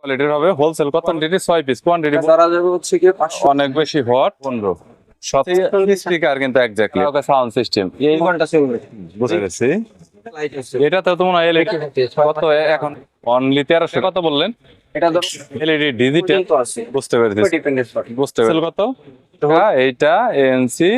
কোয়ালিটির হবে হোলসেল কত? কোয়ান্টিটি ছয় পিস কোয়ান্টিটি তারা যাবে হচ্ছে কি পাঁচশো। অনেক বেশি হট পনেরো। সব স্পিকার কিন্তু এক্স্যাক্টলি ওকে সাউন্ড সিস্টেম এই ঘণ্টা চলবে বুঝে গেছি। লাইট আছে। এটা তো তোমার এলইডি কত এখন? অনলি তেরোশো। কত বললেন? এটা ধর এলইডি ডিজিটাল তো আছে। বুঝতে পেরেছি। বুঝতে পেরেছি। কত? হ্যাঁ এইটা এএনসি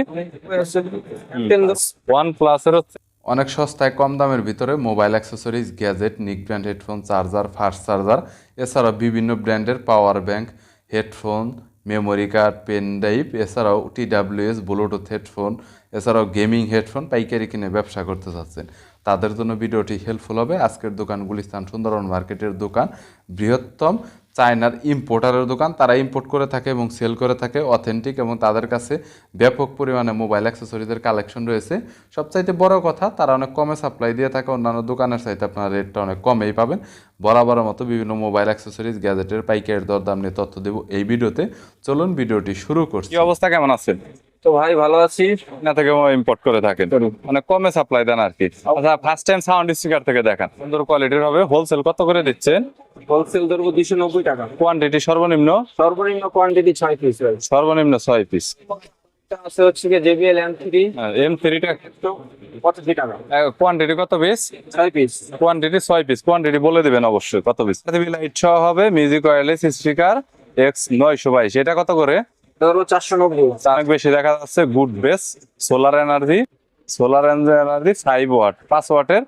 ওয়ান প্লাস এর হচ্ছে অনেক সস্তায় কম দামের ভিতরে মোবাইল অ্যাক্সেসরিজ, গ্যাজেট, নিক brand headphone, charger, fast charger, এছাড়াও বিভিন্ন ব্র্যান্ডের power bank, headphone, memory card, pen drive, এছাড়াও টিডাব্লিউএস ব্লুটুথ হেডফোন, এছাড়াও গেমিং হেডফোন পাইকারি কিনে ব্যবসা করতে চাচ্ছেন। তাদের জন্য ভিডিওটি হেল্পফুল হবে। আজকের দোকান গুলিস্তান সুন্দরবন মার্কেটের দোকান, বৃহত্তম চায়নার ইম্পোর্টারের দোকান, তারা ইম্পোর্ট করে থাকে এবং সেল করে থাকে অথেন্টিক এবং তাদের কাছে ব্যাপক পরিমাণে মোবাইল অ্যাক্সেসরিজের কালেকশন রয়েছে। সবচাইতে বড় কথা, তারা অনেক কমে সাপ্লাই দিয়ে থাকে, অন্যান্য দোকানের চাইতে আপনারা রেটটা অনেক কমেই পাবেন। বরাবরের মতো বিভিন্ন মোবাইল অ্যাক্সেসরিজ গ্যাজেটের পাইকারি দরদাম নিয়ে তথ্য দেবো এই ভিডিওতে। চলুন, ভিডিওটি শুরু করছি। অবস্থা, কেমন আছে তো ভাই ভালো আছি। না থেকে ইম্পোর্ট করে থাকেন। মানে কমে সাপ্লাই দেন আর কি। আচ্ছা ফার্স্ট টাইম সাউন্ড স্পিকার থেকে দেখান। সুন্দর কোয়ালিটির হবে। হোলসেল কত করে দিচ্ছেন? হোলসেল ধরবো দুইশো নব্বই টাকা। কোয়ান্টিটি সর্বনিম্ন? সর্বনিম্ন কোয়ান্টিটি ছয় পিস সর্বনিম্ন ছয় পিস আছে হচ্ছে কি জেবিএল এম থ্রি এম থ্রিটা পঁচাশি টাকা। কোয়ান্টিটি কত পিস ছয় পিস কোয়ান্টিটি ছয় পিস কোয়ান্টিটি বলে দিবেন অবশ্যই কত পিস লাইট সহ হবে মিউজিক ওয়্যারলেস স্পিকার এক্স নয়শো বাইশ। এটা কত করে? চারশো নব্বই অনেক বেশি দেখা যাচ্ছে good base solar energy solar energy five watt পাঁচ ওয়াটের।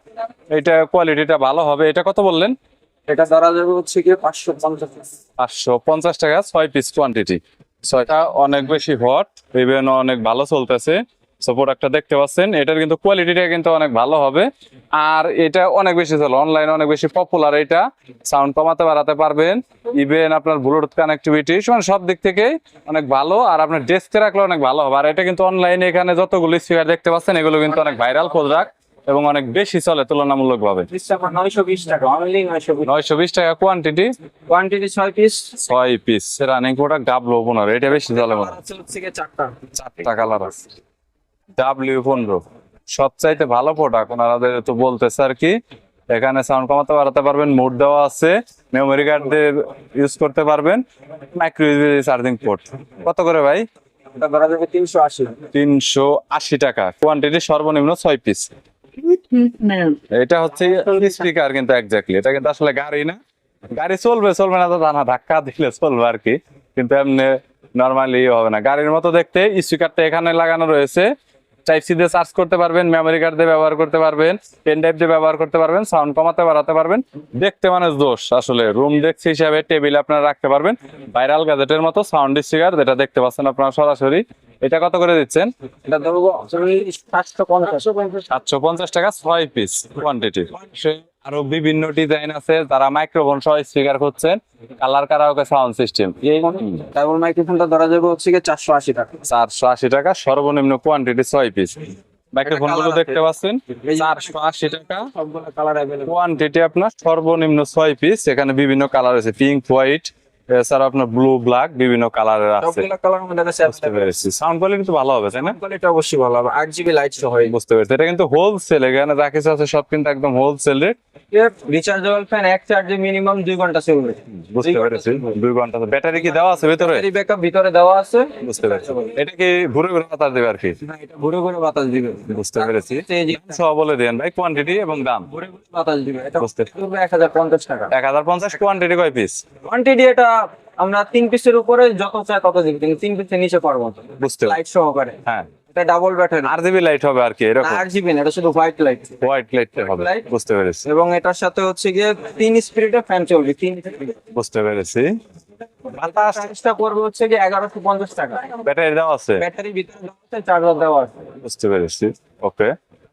এটা কোয়ালিটিটা ভালো হবে। এটা কত বললেন? এটা ধরা যাবে হচ্ছে কি পাঁচশো পঞ্চাশ পাঁচশো পঞ্চাশ টাকা ছয় পিস কোয়ান্টিটি ছয়টা অনেক বেশি হট ইভেন অনেক ভালো চলতেছে। সো প্রোডাক্টটা দেখতে পাচ্ছেন এটার কিন্তু কোয়ালিটিটা কিন্তু অনেক ভালো হবে। আর এটা অনেক বেশি চলে অনলাইনে অনেক বেশি পপুলার এটা। সাউন্ড কমাতে বাড়াতে পারবেন। ইভেন আপনার ব্লুটুথ কানেক্টিভিটি মানে সব দিক থেকে অনেক ভালো। আর আপনার ডেস্কে রাখলে অনেক ভালো হবে। আর এটা কিন্তু অনলাইনে এখানে যতগুলো স্পিকার দেখতে পাচ্ছেন এগুলো কিন্তু অনেক ভাইরাল প্রোডাক্ট এবং অনেক বেশি চলে তুলনামূলক ভাবে নয়শো বিশ টাকা কোয়ান্টিটি কোয়ান্টিটি ছয় পিস ছয় পিস রানিং প্রোডাক্ট ডাবলো পনেরো এটা বেশি চলে মনে চারটা। কালার আছে। ডাব্লিউ পনেরো। সবচাইতে ভালো প্রোডাক্ট ওনারা তো বলতেছে আর কি এখানে সাউন্ড কমাতে বাড়াতে পারবেন মোড দেওয়া আছে মেমোরি কার্ড দিয়ে ইউজ করতে পারবেন মাইক্রো ইউএসবি চার্জিং পোর্ট কত করে ভাই? তিনশো আশি। তিনশো আশি টাকা। কোয়ান্টিটি সর্বনিম্ন ছয় পিস এটা হচ্ছে স্পিকার কিন্তু এক্স্যাক্টলি এটা কিন্তু আসলে গাড়ি না। গাড়ি চলবে চলবে না তো তা না ধাক্কা দিলে চলবে আর কি। কিন্তু এমনি নর্মালি হবে না। গাড়ির মতো দেখতে স্পিকারটা এখানে লাগানো রয়েছে। টাইপ সি দিয়ে চার্জ করতে পারবেন মেমোরি কার্ড দিয়ে ব্যবহার করতে পারবেন পেন ড্রাইভ দিয়ে ব্যবহার করতে পারবেন সাউন্ড কমাতে বাড়াতে পারবেন। দেখতে মানে দোষ আসলে রুম দেখছি হিসাবে টেবিল আপনারা রাখতে পারবেন। ভাইরাল গ্যাজেটের মতো সাউন্ড স্পিকার যেটা দেখতে পাচ্ছেন আপনারা সরাসরি। এটা কত করে দিচ্ছেন? এটা ধরবো সাতশো পঞ্চাশ টাকা ছয় পিস কোয়ান্টিটি আরও বিভিন্ন ডিজাইন আছে যারা মাইক্রোফোন সহ স্পিকার করছেন কালার কারাওকে সাউন্ড সিস্টেম এই ডাবল মাইক্রোফোনটা ধরা যাবে হচ্ছে কি চারশো আশি টাকা। চারশো আশি টাকা সর্বনিম্ন কোয়ান্টিটি 6 পিস মাইক্রোফোনগুলো দেখতে পাচ্ছেন? চারশো আশি টাকা। সবগুলো কালার अवेलेबल কোয়ান্টিটি আপনার সর্বনিম্ন 6 পিস এখানে বিভিন্ন কালার আছে পিঙ্ক হোয়াইট এছাড়া আপনার ব্লু ব্ল্যাক বিভিন্ন কালার আছে। সবগুলো কালার আমাদের কাছে বুঝতে পেরেছি। সাউন্ড কোয়ালিটি তো ভালো হবে তাই না? কোয়ালিটি অবশ্যই ভালো হবে। আট জিবি লাইট সহ বুঝতে পেরেছি। এটা কিন্তু হোলসেল এখানে যা কিছু আছে সব কিন্তু একদম হোলসেল রেট রিচার্জেবল ফ্যান এক চার্জে মিনিমাম দুই ঘণ্টা চলবে। বুঝতে পেরেছি। দুই ঘণ্টা ব্যাটারি কি দেওয়া আছে ভিতরে? ব্যাটারি ব্যাকআপ ভিতরে দেওয়া আছে। বুঝতে পেরেছি। এটা কি ঘুরে ঘুরে বাতাস দেবে আর কি? না, এটা ঘুরে ঘুরে বাতাস দিবে। বুঝতে পেরেছি। সব বলে দেন ভাই কোয়ান্টিটি এবং দাম। ঘুরে ঘুরে বাতাস দিবে। এটা বুঝতে টাকা। কোয়ান্টিটি কয় পিস কোয়ান্টিটি এটা আমরা তিন পিসের উপরে যত চাই তত দিবি কিন্তু তিন পিসের নিচে পারব বুঝতে লাইট সহকারে। হ্যাঁ। এটা double battery R GB light হবে আর কি এরকম? আট জিবি না এটা শুধু হোয়াইট লাইট হোয়াইট লাইট হবে? বুঝতে পেরেছি। এবং এটার সাথে হচ্ছে গিয়ে তিন স্পিরিটের ফ্যান চলবে তিন বুঝতে পেরেছি। বাতাস হচ্ছে গিয়ে এগারোশো পঞ্চাশ টাকা। ব্যাটারি দেওয়া আছে? ব্যাটারি ভিতরে আছে চার্জার দেওয়া আছে। বুঝতে পেরেছি ওকে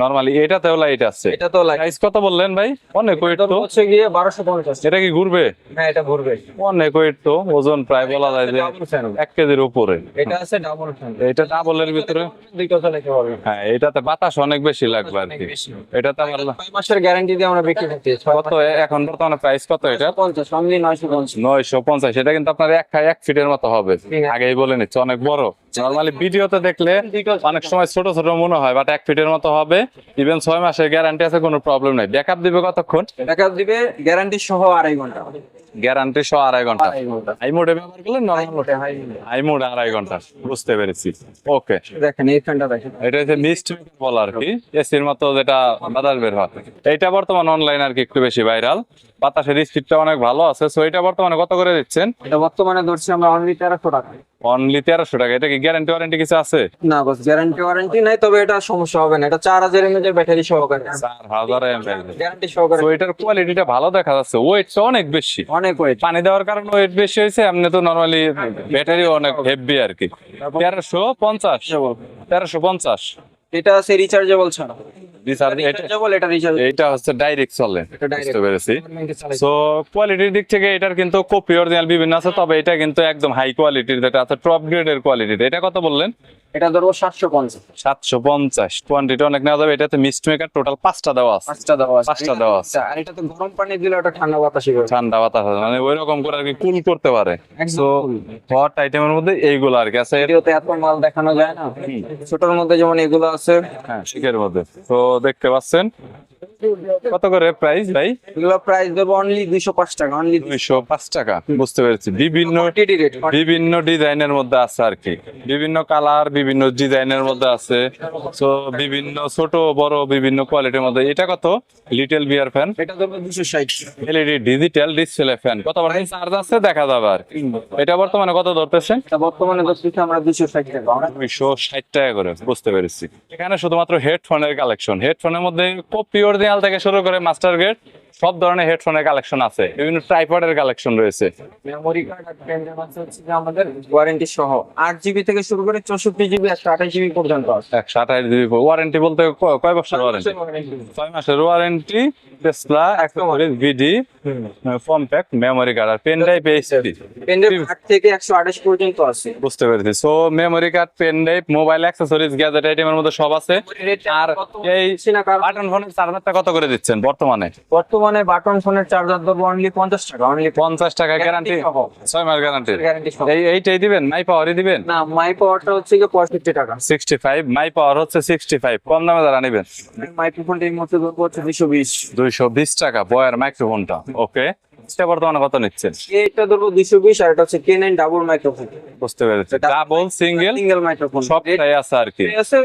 নরমালি এটাতেও লাইট আছে। এটা তো লাইট প্রাইস কত বললেন ভাই? অনেক ওয়েট তো। হচ্ছে গিয়ে বারোশো পঞ্চাশ। এটা কি ঘুরবে? হ্যাঁ এটা ঘুরবে। অনেক ওয়েট তো ওজন প্রায় বলা যায় যে ডাবল ফ্যান এক কেজির উপরে। এটা আছে ডাবল ফ্যান এটা ভিতরে? পারবে হ্যাঁ এটাতে বাতাস অনেক বেশি লাগবে আর কি। আবার ছয় মাসের গ্যারান্টি দিয়ে আমরা বিক্রি করতে কত এখন বর্তমানে প্রাইস কত এটা? পঞ্চাশ অনলি নয়শো পঞ্চাশ। নয়শো পঞ্চাশ। এটা কিন্তু আপনার এক এক ফিটের মতো হবে। আগেই বলে নিচ্ছে অনেক বড়। নর্মালি ভিডিওতে দেখলে অনেক সময় ছোট ছোট মনে হয় বাট এক ফিটের মতো হবে। ইভেন ছয় মাসের গ্যারান্টি আছে কোনো প্রবলেম নাই। ব্যাকআপ দিবে কতক্ষণ? ব্যাকআপ দিবে গ্যারান্টি সহ আড়াই ঘণ্টা। গ্যারান্টি সহ আড়াই ঘণ্টা। আই মোডে ব্যবহার করলে নর্মাল আই মোড আড়াই ঘণ্টা। বুঝতে পেরেছি। ওকে দেখেন এই ফ্যানটা দেখেন। এটা হচ্ছে মিস্ট বলা আর কি। এসির মতো যেটা বাতাস বের হয়। এইটা বর্তমান অনলাইন আর কি একটু বেশি ভাইরাল বাতাসের স্পিডটা অনেক ভালো আছে সো এটা বর্তমানে কত করে দিচ্ছেন? এটা বর্তমানে ধরছি আমরা অনলি তেরোশো টাকা। অনলি তেরোশো টাকা এটা কি গ্যারান্টি ওয়ারেন্টি কিছু আছে? না বস গ্যারান্টি ওয়ারেন্টি নাই তবে এটা সমস্যা হবে না এটা চার হাজার এর ব্যাটারি সহকারে। চার হাজার গ্যারান্টি সহকারে। তো এটার কোয়ালিটিটা ভালো দেখা যাচ্ছে ওয়েটটা অনেক বেশি। অনেক ওয়েট পানি দেওয়ার কারণে ওয়েট বেশি হয়েছে এমনি তো নর্মালি ব্যাটারি অনেক হেভি আর কি। তেরোশো পঞ্চাশ। তেরোশো পঞ্চাশ। এটা আছে রিচার্জেবল ছাড়া। এটা- রিচার্জেবল এটা রিচার্জ হচ্ছে ডাইরেক্ট চলে এটা বুঝতে পেরেছি। সো কোয়ালিটির দিক থেকে এটার কিন্তু কপি অরিজিনাল বিভিন্ন আছে তবে এটা কিন্তু একদম হাই কোয়ালিটির যেটা আছে টপ গ্রেডের কোয়ালিটির এটা কত বললেন? এটা ধরবো সাতশো পঞ্চাশ। সাতশো পঞ্চাশ কোয়ান্টিটি অনেক নেওয়া যাবে। এটাতে মেকার টোটাল পাঁচটা দেওয়া আছে। পাঁচটা দেওয়া আছে। পাঁচটা দেওয়া আছে। আর এটা তো গরম পানি দিলে ওটা ঠান্ডা করবে ঠান্ডা বাতাস মানে ওই রকম করে আর কি কুল করতে পারে। cool। হট আইটেমের মধ্যে এইগুলো আর কি আছে। ভিডিওতে এত মাল দেখানো যায় না। ছোটর মধ্যে যেমন এগুলো আছে। হ্যাঁ শিখের মধ্যে। তো দেখতে পাচ্ছেন। কত করে প্রাইস ভাই? এগুলো প্রাইস দেবো অনলি দুইশো পাঁচ টাকা অনলি দুইশো পাঁচ টাকা। বুঝতে পেরেছি। বিভিন্ন বিভিন্ন ডিজাইনের মধ্যে আছে আর কি। বিভিন্ন কালার বিভিন্ন ডিজাইনের মধ্যে আছে। তো বিভিন্ন ছোট বড় বিভিন্ন কোয়ালিটির মধ্যে। এটা কত? লিটল বিয়ার ফ্যান এটা দুশো ষাট। এলইডি ডিজিটাল ডিসপ্লে ফ্যান কত বার চার্জ আছে দেখা যাবে আর এটা বর্তমানে কত ধরতেছেন এটা বর্তমানে পিঠে আমরা দুশো ষাট টাকা। দুইশো ষাট টাকা করে বুঝতে পেরেছি। এখানে শুধুমাত্র হেডফোনের কালেকশন হেডফোনের মধ্যে কপি অরিজিনাল থেকে শুরু করে মাস্টার গেট সব ধরনের হেডফোনের কালেকশন আছে। বিভিন্ন ট্রাইপডের কালেকশন রয়েছে। মেমোরি কার্ড আর পেন ড্রাইভ আছে হচ্ছে যে আমাদের ওয়ারেন্টি সহ। আট জিবি থেকে শুরু করে চৌষট্টি জিবি একশো আঠাশ জিবি পর্যন্ত আছে। একশো আঠাশ জিবি ওয়ারেন্টি বলতে কয় বছর ওয়ারেন্টি ছয় মাসের ওয়ারেন্টি টেসলা অ্যাক্সেসরিজ ভিডি ফর্ম প্যাক মেমোরি কার্ড আর pen drive HD pen drive আট থেকে একশো আঠাশ পর্যন্ত আছে। বুঝতে পেরেছি। So memory card pen drive mobile accessories gadget আইটেমের মধ্যে সব আছে। আর এই বাটন ফোনের চার্জারটা কত করে দিচ্ছেন বর্তমানে? বর্তমানে বাটন ফোনের চার্জার ধরবো অনলি পঞ্চাশ টাকা অনলি পঞ্চাশ টাকা গ্যারান্টি ছয় মাস গ্যারান্টি গ্যারান্টি এই এইটাই দিবেন? মাই পাওয়ারই দিবেন? না মাই পাওয়ারটা হচ্ছে গিয়ে পঁয়ষট্টি টাকা। সিক্সটি ফাইভ মাই পাওয়ার হচ্ছে সিক্সটি ফাইভ কম দামে যারা নিবেন? মাইক্রোফোনটা এই মুহূর্তে ধরবো হচ্ছে দুশো বিশ। দুইশো বিশ টাকা বয়ার মাইক্রোফোনটা ওকে সেটা বর্তমানে কত নিচ্ছেন? এটা ধরবো দুশো বিশ আর এটা হচ্ছে কে নাইন ডাবল মাইক্রোফোন বুঝতে পেরেছি। ডাবল সিঙ্গেল সিঙ্গেল মাইক্রোফোন সবটাই আছে আর কি। আছে।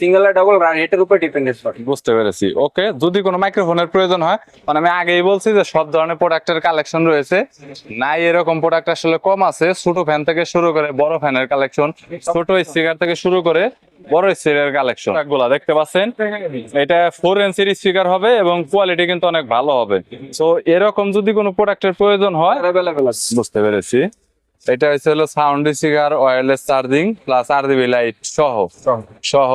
সিঙ্গেল আর ডাবল রেটের উপর ডিপেন্ডেন্স করে। বুঝতে পেরেছি। ওকে যদি কোনো মাইক্রোফোনের প্রয়োজন হয় মানে আমি আগেই বলছি যে সব ধরনের প্রোডাক্টের কালেকশন রয়েছে। নাই এরকম প্রোডাক্ট আসলে কম আছে ছোট ফ্যান থেকে শুরু করে বড় ফ্যানের কালেকশন ছোট স্পিকার থেকে শুরু করে বড় কালেকশনগুলা দেখতে পাচ্ছেন? এটা ফোর ইঞ্চির স্পিকার হবে এবং কোয়ালিটি কিন্তু অনেক ভালো হবে। তো এরকম যদি কোনো প্রোডাক্টের প্রয়োজন হয় বুঝতে পেরেছি। এটা হচ্ছে হলো sound speaker wireless charging plus RGB light সহ। সহ।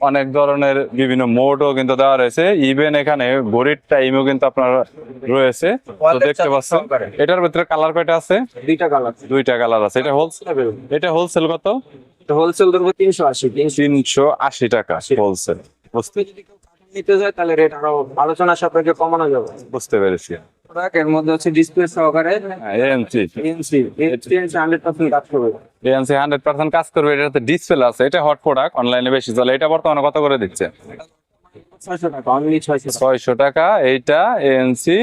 অনেক ধরনের বিভিন্ন মোডও কিন্তু দেওয়া রয়েছে। ইভেন এখানে ঘড়ির টাইমও কিন্তু আপনার রয়েছে। তো দেখতে পাচ্ছেন এটার ভিতরে কালার কয়টা আছে? দুইটা কালার দুইটা কালার আছে। এটা হোলসেল এটা হোলসেল কত? হোলসেল ধরবো তিনশো আশি তিনশো আশি টাকা হোলসেল বুঝতে নিতে যায় তাহলে রেট আরও আলোচনা সাপেক্ষে কমানো যাবে। বুঝতে পেরেছি। এর মধ্যে হচ্ছে ডিসপ্লে সহকারে পার্সেন্ট কাজ করবে। কাজ করবে এটাতে ডিসপ্লে আছে এটা হট প্রোডাক্ট অনলাইনে বেশি চলে এটা বর্তমানে কত করে দিচ্ছে? ছয়শো টাকা এইটা এএনসি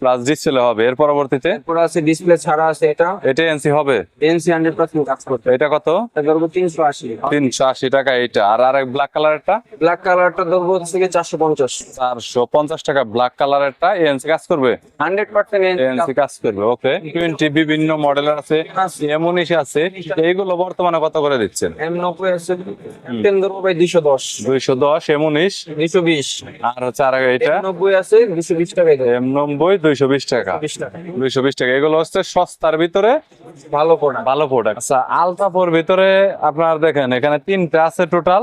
প্লাস ডিসপ্লে হবে। এর পরবর্তীতে? আছে ডিসপ্লে ছাড়া আছে এটা। এটা এনসি হবে? এনসি হান্ড্রেড পার্সেন্ট কাজ করবে। এটা কত? এটা ধরবো তিনশো আশি। তিনশো আশি টাকা এইটা। আর আরেক ব্ল্যাক ব্ল্যাক কালারটা ধরবো গিয়ে চারশো পঞ্চাশ। চারশো পঞ্চাশ টাকা ব্ল্যাক এএনসি কাজ করবে? হান্ড্রেড পার্সেন্ট এএনসি কাজ করবে ওকে টোয়েন্টি বিভিন্ন মডেলের আছে এম উনিশ আছে। এইগুলো বর্তমানে কত করে দিচ্ছেন? এম নব্বই আছে। টেন ধরবো ভাই দুইশো দশ। দুইশো দশ এম উনিশ দুইশো বিশ। আর হচ্ছে আর এটা? নব্বই আছে বিশ টাকা নব্বই দুইশো বিশ টাকা। বিশ টাকা। দুইশো বিশ টাকা। এগুলো হচ্ছে সস্তার ভিতরে ভালো প্রোডাক্ট ভালো প্রোডাক্ট আচ্ছা আলট্রাফোর ভিতরে আপনার দেখেন এখানে তিনটা আছে টোটাল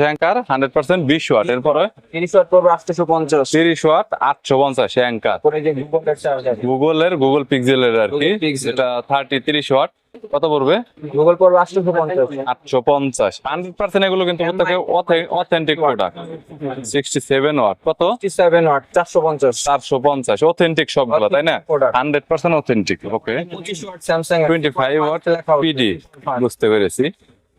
Anker watt. পড়বে ওয়াট অ্যাঙ্কার। যে গুগলের চার্জার গুগলের গুগল পিক্সেলের আর কি। ওয়াট। কত পড়বে? গুগল পড়বে এগুলো কিন্তু প্রত্যেকে authentic product sixty seven watt. কত? সেভেন ওয়াট চারশো পঞ্চাশ। চারশো পঞ্চাশ। অথেন্টিক সবগুলো তাই না? Authentic product। Hundred percent authentic okay watt Samsung twenty five watt লেখা পিডি বুঝতে পেরেছি।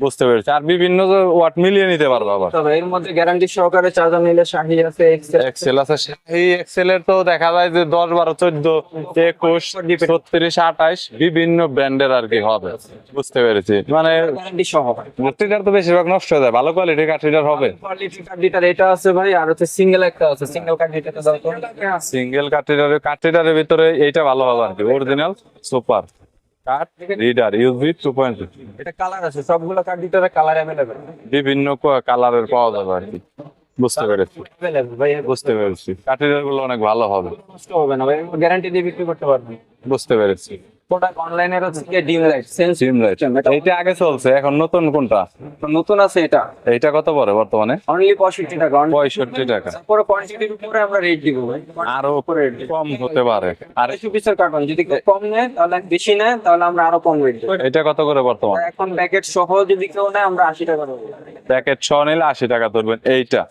বুঝতে পেরেছি। আর বিভিন্ন ওয়াট মিলিয়ে নিতে পারব আবার। তবে এর মধ্যে গ্যারান্টি সহকারে চার্জার নিলে শাহি আছে এক্সেল আছে। সেই এক্সেল এর তো দেখা যায় যে দশ বারো চোদ্দ একুশ ছত্রিশ আঠাইশ বিভিন্ন ব্র্যান্ডের আর কি হবে। বুঝতে পেরেছি। মানে গ্যারান্টি সহ তো বেশিরভাগ নষ্ট হয়ে যায়। ভালো কোয়ালিটির কাঠরিডার হবে। এটা আছে ভাই আর হচ্ছে সিঙ্গেল একটা আছে। সিঙ্গেল তো সিঙ্গেল কাঠরিডারের কাঠরিডারের ভিতরে এইটা ভালো হবে আর কি। Original super card reader two point এটা কালার আছে সবগুলো কার্ডিটারে কালার অ্যাভেলেবেল বিভিন্ন কালারের পাওয়া যাবে আর কি। বুঝতে পেরেছি। অ্যাভেলেবল বুঝতে পেরেছি। কাঠেরগুলো অনেক ভালো হবে। নষ্ট হবে না ভাই গ্যারান্টি দিয়ে বিক্রি করতে পারবেন। বুঝতে পেরেছি। প্রোডাক্ট অনলাইনের হচ্ছে কি ডিম লাইট সেন্স সিম লাইট এইটা আগে চলছে এখন নতুন কোনটা? নতুন আছে এটা। এইটা কত পড়ে বর্তমানে? অনলি পঁয়ষট্টি টাকা পঁয়ষট্টি টাকা। তারপরে কোয়ান্টিটির উপরে আমরা রেট দিব ভাই। আরও কম হতে পারে। আর পিসের কার্টন যদি কম নেয় তাহলে বেশি নেয় তাহলে আমরা আরও কম রেট দেবো। এটা কত করে বর্তমান? এখন প্যাকেট সহ যদি কেউ নেয় আমরা আশি টাকা দেবো প্যাকেট ছ নিলে আশি টাকা ধরবেন এইটা?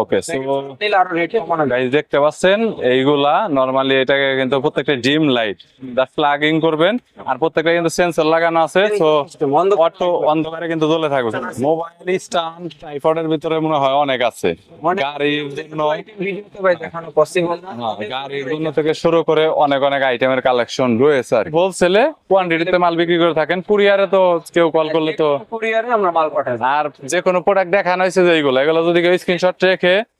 ওকে সো নিলে আরও রেট কমানো গাইজ দেখতে পাচ্ছেন এইগুলা নরমালি এটাকে কিন্তু প্রত্যেকটা ডিম লাইট দা প্লাগিং করবেন। আর প্রত্যেকটা কিন্তু সেন্সর লাগানো আছে বন্ধ অটো অন্ধকারে কিন্তু জ্বলে থাকবে। মোবাইল স্ট্যান্ড ট্রাইপডের ভিতরে মনে হয় অনেক আছে। গাড়ির জন্য ভিডিওতে ভাই দেখানো পসিবল না। হ্যাঁ, গাড়ির জন্য থেকে শুরু করে অনেক অনেক আইটেমের কালেকশন রয়েছে আর হোলসেলে কোয়ান্টিটিতে মাল বিক্রি করে থাকেন। কুরিয়ারে তো কেউ কল করলে তো কুরিয়ারে আমরা মাল পাঠাই। আর যে কোনো প্রোডাক্ট দেখানো হয়েছে যে এইগুলো এগুলো যদি কেউ স্ক্রিনশট রেখে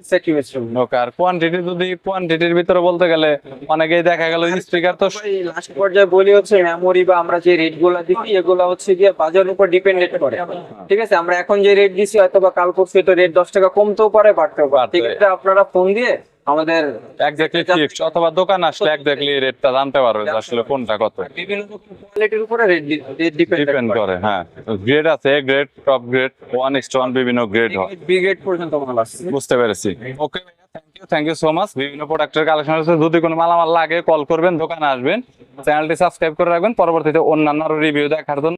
Okay. আসলে আমরা স্যাটিসফ্যাকশন ওকে আর কোয়ান্টিটি যদি কোয়ান্টিটির ভিতরে বলতে গেলে অনেকেই দেখা গেল স্পিকার তো লাস্ট পর্যায়ে বলি হচ্ছে মেমোরি বা আমরা যে রেটগুলা দিচ্ছি এগুলা হচ্ছে গিয়ে বাজারের উপর ডিপেন্ডেন্ট করে। ঠিক আছে? আমরা এখন যে রেট দিছি হয়তো বা কাল পরশু রেট দশ টাকা কমতেও পারে বাড়তেও আপনারা ফোন দিয়ে আমাদের এক্স্যাক্টলি অথবা দোকান আসলে এক্স্যাক্টলি রেটটা জানতে পারবে যে আসলে কোনটা কত। বিভিন্ন কোয়ালিটির উপরে রেট ডিপেন্ড করে। হ্যাঁ। গ্রেড আছে গ্রেড টপ গ্রেড ওয়ান বিভিন্ন গ্রেড হয়। বি গ্রেড পর্যন্ত মাল আছে বুঝতে পেরেছি। Okay thank you thank you so much বিভিন্ন প্রোডাক্টের কালেকশন আছে। যদি কোনো মালামাল লাগে কল করবেন দোকানে আসবেন। চ্যানেলটি সাবস্ক্রাইব করে রাখবেন। পরবর্তীতে অন্যান্য রিভিউ দেখার জন্য।